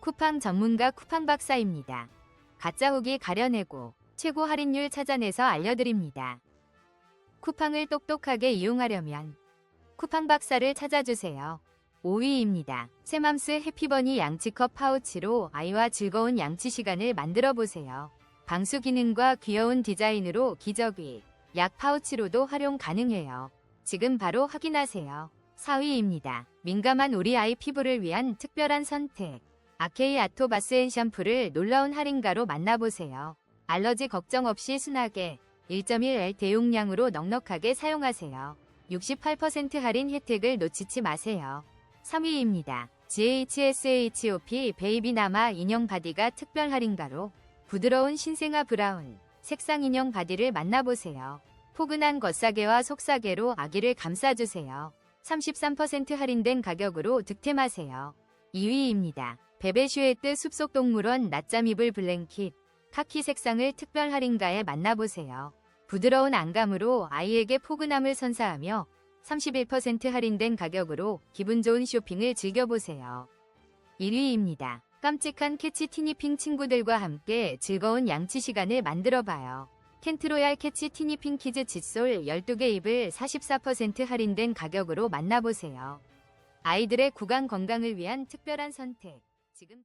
쿠팡 전문가 쿠팡 박사입니다. 가짜 후기 가려내고 최고 할인율 찾아내서 알려드립니다. 쿠팡을 똑똑하게 이용하려면 쿠팡 박사를 찾아주세요. 5위입니다. 세맘스 해피버니 양치컵 파우치로 아이와 즐거운 양치 시간을 만들어 보세요. 방수 기능과 귀여운 디자인으로 기저귀, 약 파우치로도 활용 가능해요. 지금 바로 확인하세요. 4위입니다. 민감한 우리 아이 피부를 위한 특별한 선택. 아케이 아토바스 앤 샴푸를 놀라운 할인가로 만나보세요. 알러지 걱정 없이 순하게 1.1L 대용량으로 넉넉하게 사용하세요. 68% 할인 혜택을 놓치지 마세요. 3위입니다. GHSHOP 베이비나마 인형 바디가 특별 할인가로 부드러운 신생아 브라운 색상 인형 바디를 만나보세요. 포근한 겉사계와 속사계로 아기를 감싸주세요. 33% 할인된 가격으로 득템하세요. 2위입니다. 베베슈에트 숲속동물원 낮잠 이불 블랭킷 카키 색상을 특별 할인가에 만나보세요. 부드러운 안감으로 아이에게 포근함을 선사하며 31% 할인된 가격으로 기분 좋은 쇼핑을 즐겨보세요. 1위입니다. 깜찍한 캐치 티니핑 친구들과 함께 즐거운 양치 시간을 만들어봐요. 켄트로얄 캐치 티니핑 키즈 칫솔 12개 입을 44% 할인된 가격으로 만나보세요. 아이들의 구강 건강을 위한 특별한 선택. 지금